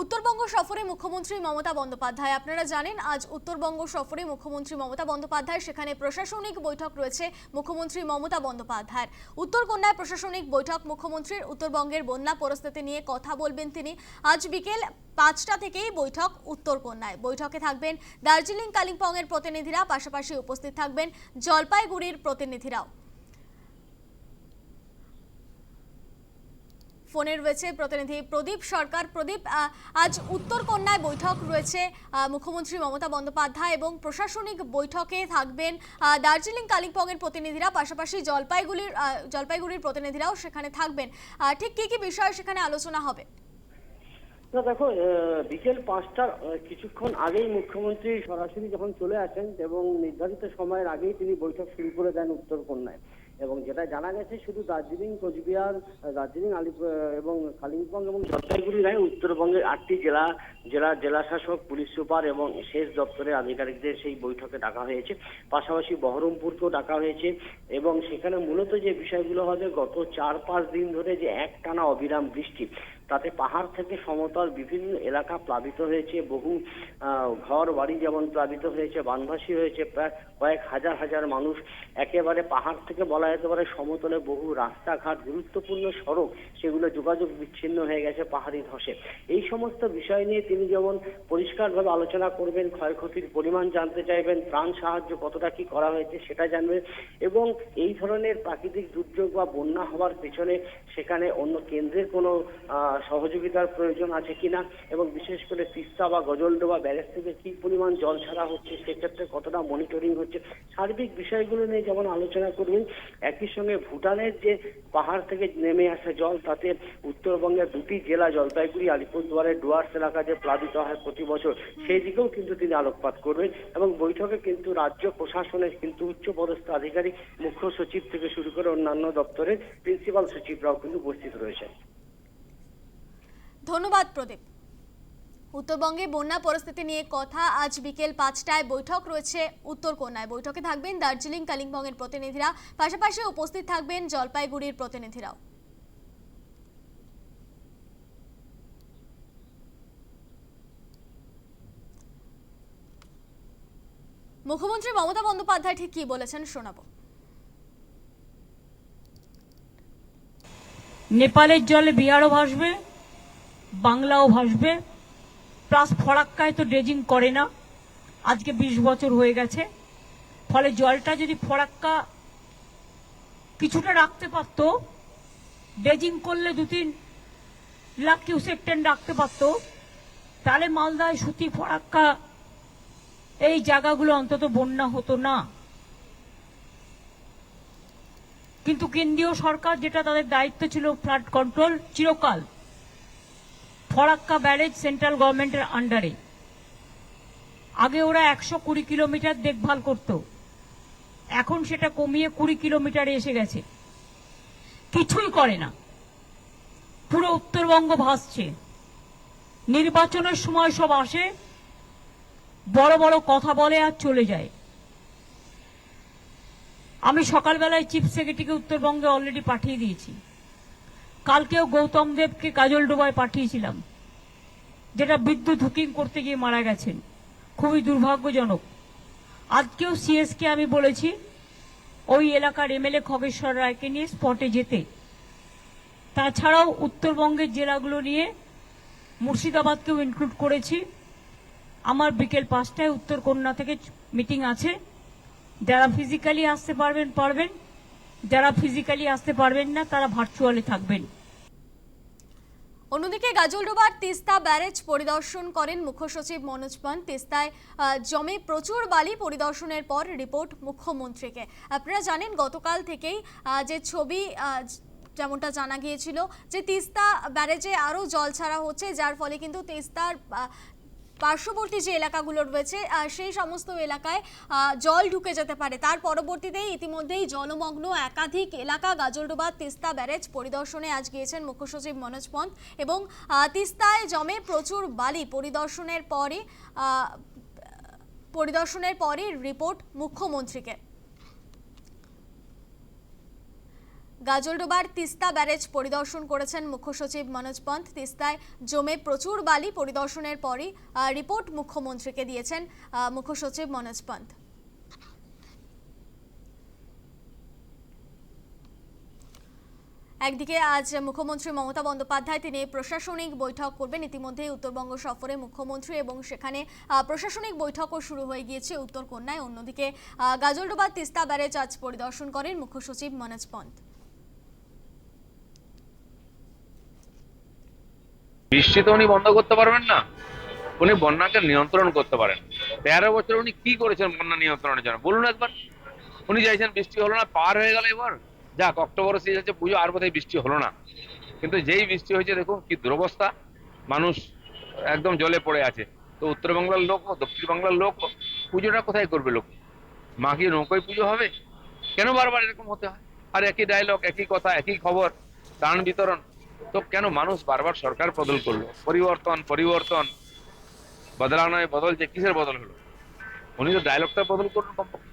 উত্তরবঙ্গ সফরে মুখ্যমন্ত্রী মমতা বন্দ্যোপাধ্যায়। আপনারা জানেন, আজ উত্তরবঙ্গ সফরে মুখ্যমন্ত্রী মমতা বন্দ্যোপাধ্যায়, সেখানে প্রশাসনিক বৈঠক রয়েছে মুখ্যমন্ত্রী মমতা বন্দ্যোপাধ্যায়ের। উত্তরকন্যায় প্রশাসনিক বৈঠক মুখ্যমন্ত্রীর, উত্তরবঙ্গের বন্যা পরিস্থিতি নিয়ে কথা বলবেন তিনি। আজ বিকেল পাঁচটা থেকেই বৈঠক উত্তরকন্যায়। বৈঠকে থাকবেন দার্জিলিং কালিম্পংয়ের প্রতিনিধিরা, পাশাপাশি উপস্থিত থাকবেন জলপাইগুড়ির প্রতিনিধিরাও। ফোনে রয়েছে প্রতিনিধি প্রদীপ সরকার। প্রদীপ আজ উত্তরকন্যায় বৈঠক রয়েছে মুখ্যমন্ত্রী মমতা বন্দ্যোপাধ্যায় এবং প্রশাসনিক বৈঠকে থাকবেন দার্জিলিং কালিম্পংয়ের প্রতিনিধিরা, পাশাপাশি জলপাইগুড়ির জলপাইগুড়ির প্রতিনিধিরাও সেখানে থাকবেন। ঠিক কি কি বিষয়ে সেখানে আলোচনা হবে? না, দেখো বিকেল পাঁচটার কিছুক্ষণ আগেই মুখ্যমন্ত্রী সরাসরি যখন চলে আসেন এবং নির্ধারিত সময়ের আগেই তিনি বৈঠক শুরু করে দেন উত্তরকন্যায় এবং যেটা জানা গেছে শুধু দার্জিলিং, কোচবিহার, দার্জিলিং, আলিপুর এবং কালিম্পং এবং জলপাইগুড়ি নয়, উত্তরবঙ্গের আটটি জেলা জেলা জেলাশাসক, পুলিশ সুপার এবং শেষ দপ্তরের আধিকারিকদের সেই বৈঠকে ডাকা হয়েছে। পাশাপাশি বহরমপুরকেও ডাকা হয়েছে এবং সেখানে মূলত যে বিষয়গুলো হবে, গত চার পাঁচ দিন ধরে যে এক টানা অবিরাম বৃষ্টি তাতে পাহাড় থেকে সমতল বিভিন্ন এলাকা প্লাবিত হয়েছে, বহু ঘর বাড়ি যেমন প্লাবিত হয়েছে, বানভাসী হয়েছে, প্রায় কয়েক হাজার হাজার মানুষ। একেবারে পাহাড় থেকে বলা যেতে পারে সমতলে বহু রাস্তাঘাট, গুরুত্বপূর্ণ সড়ক, সেগুলো যোগাযোগ বিচ্ছিন্ন হয়ে গেছে পাহাড়ি ধসে। এই সমস্ত বিষয় নিয়ে তিনি যেমন পরিষ্কারভাবে আলোচনা করবেন, ক্ষয়ক্ষতির পরিমাণ জানতে চাইবেন ত্রাণ সাহায্য কতটা কি করা হয়েছে সেটা জানবেন এবং এই ধরনের প্রাকৃতিক দুর্যোগ বা বন্যা হওয়ার পেছনে সেখানে অন্য কেন্দ্রের কোনো সহযোগিতার প্রয়োজন আছে কিনা এবং বিশেষ করে তিস্তা বা গজলডোবা ব্যারেজ থেকে কি পরিমাণ জল ছাড়া হচ্ছে, সেক্ষেত্রে কতটা মনিটরিং হচ্ছে, সার্বিক বিষয়গুলো নিয়ে যেমন আলোচনা করবেন, একই সঙ্গে ভুটানের যে পাহাড় থেকে নেমে আসা জল, তাতে উত্তরবঙ্গের দুটি জেলা, জলপাইগুড়ি, আলিপুরদুয়ারের ডুয়ার্স এলাকা যে প্লাবিত হয় প্রতি বছর, সেই দিকেও কিন্তু তিনি আলোকপাত করবেন এবং বৈঠকে কিন্তু রাজ্য প্রশাসনের কিন্তু উচ্চপদস্থ আধিকারিক, মুখ্য সচিব থেকে শুরু করে অন্যান্য দপ্তরের প্রিন্সিপাল সচিবরাও কিন্তু উপস্থিত রয়েছেন। ধন্যবাদ, প্রদীপ। উত্তরবঙ্গে বন্যা পরিস্থিতি নিয়ে কথা আজ বিকেল পাঁচটায় বৈঠক রয়েছে উত্তরকন্যায় বৈঠকে থাকবেন দার্জিলিং, কালিম্পংয়ের প্রতিনিধিরা। পাশাপাশি উপস্থিত থাকবেন জলপাইগুড়ির প্রতিনিধিরাও। মুখ্যমন্ত্রী মমতা বন্দ্যোপাধ্যায় ঠিক কি বলেছেন শোনাবো। নেপালের জলে বিহারও ভাসবে। বাংলাও ভাসবে। প্লাস ফরাক্কায় তো ড্রেজিং করে না। আজকে বিশ বছর হয়ে গেছে। ফলে জলটা যদি ফরাক্কা কিছুটা রাখতে পারতো, ড্রেজিং করলে দু তিন লাখ কিউসেক ট্রেন রাখতে পারতো, তাহলে মালদায় সুতি ফরাক্কা এই জায়গাগুলো অন্তত বন্যা হতো না। কিন্তু কেন্দ্রীয় সরকার যেটা তাদের দায়িত্ব ছিল, ফ্লাড কন্ট্রোল, চিরকাল ফরাক্কা ব্যারেজ সেন্ট্রাল গভর্নমেন্টের আন্ডারে। আগে ওরা একশো কুড়ি কিলোমিটার দেখভাল করত। এখন সেটা কমিয়ে কুড়ি কিলোমিটারে এসে গেছে। কিছুই করে না। পুরো উত্তরবঙ্গ ভাসছে। নির্বাচনের সময় সব আসে, বড় বড় কথা বলে আর চলে যায়। আমি সকালবেলায় চিফ সেক্রেটারিকে উত্তরবঙ্গে অলরেডি পাঠিয়ে দিয়েছি। কালকেও গৌতম দেবকে কাজল কাজলডোবায় পাঠিয়েছিলাম, যেটা বিদ্যুৎ হুকিং করতে গিয়ে মারা গেছেন। খুবই দুর্ভাগ্যজনক। আজকেও সিএসকে আমি বলেছি, ওই এলাকার এমএলএ খগেশ্বর রায়কে নিয়ে স্পটে যেতে। তাছাড়াও উত্তরবঙ্গের জেলাগুলো নিয়ে মুর্শিদাবাদকেও ইনক্লুড করেছি। আমার বিকেল পাঁচটায় উত্তরকন্যা থেকে মিটিং আছে। যারা ফিজিক্যালি আসতে পারবেন পারবেন। যারা ফিজিক্যালি আসতে পারবেন না, তারা ভার্চুয়ালি থাকবেন। অন্যদিকে গাজলডোবার তিস্তা ব্যারেজ পরিদর্শন করেন মুখ্য সচিব মনোজ পান। তিস্তায় জমে প্রচুর বালি পরিদর্শনের পর রিপোর্ট মুখ্যমন্ত্রীকে। আপনারা জানেন, গতকাল থেকেই যে ছবি যেমনটা জানা গিয়েছিল যে তিস্তা ব্যারেজে আরও জল ছাড়া হচ্ছে, যার ফলে কিন্তু তিস্তার পার্শ্ববর্তী যে এলাকাগুলো রয়েছে সেই সমস্ত এলাকায় জল ঢুকে যেতে পারে। তার পরবর্তীতে ইতিমধ্যেই জলমগ্ন একাধিক এলাকা, গাজলডোবা, তিস্তা ব্যারেজ পরিদর্শনে আজ গিয়েছেন মুখ্যসচিব মনোজ পন্থ এবং তিস্তায় জমে প্রচুর বালি। পরিদর্শনের পরে পরিদর্শনের পরে রিপোর্ট মুখ্যমন্ত্রীকে। গাজলডোবার তিস্তা ব্যারেজ পরিদর্শন করেছেন মুখ্য সচিব মনোজ পন্থ। তিস্তায় জমে প্রচুর বালি পরিদর্শনের পরই রিপোর্ট মুখ্যমন্ত্রীকে দিয়েছেন মুখ্য সচিব মনোজ পন্থ। একদিকে আজ মুখ্যমন্ত্রী মমতা বন্দ্যোপাধ্যায় তিনি প্রশাসনিক বৈঠক করবেন, ইতিমধ্যেই উত্তরবঙ্গ সফরে মুখ্যমন্ত্রী এবং সেখানে প্রশাসনিক বৈঠকও শুরু হয়ে গিয়েছে উত্তরকন্যায় অন্যদিকে গাজলডোবা তিস্তা ব্যারেজ আজ পরিদর্শন করেন মুখ্য সচিব মনোজ পন্থ। বৃষ্টি তো উনি বন্ধ করতে পারবেন না। উনি বন্যাকে নিয়ন্ত্রণ করতে পারেন। তেরো বছর উনি কি করেছেন বন্যা নিয়ন্ত্রণের জন্য? বলুন একবার। উনি চাইছেন বৃষ্টি হলো না, পার হয়ে গেল এবার। যাক, অক্টোবর শেষ হচ্ছে, পুজো, আর বোধহয় বৃষ্টি হলো না। কিন্তু যেই বৃষ্টি হয়েছে, দেখুন কি দুরবস্থা। মানুষ একদম জলে পড়ে আছে। তো উত্তরবাংলার লোক ও দক্ষিণ বাংলার লোক, পুজোটা কোথায় করবে লোক? মা কি নৌকোয় পুজো হবে? কেন বারবার এরকম হতে হয়? আর একই ডায়লগ একই কথা, একই খবর, ত্রাণ বিতরণ। তো কেন মানুষ বারবার সরকার বদল করল? পরিবর্তন পরিবর্তন। বদলানোয় বদল যে কিসের বদল হলো? উনি তো ডায়লগটা বদল করল কমপক্ষে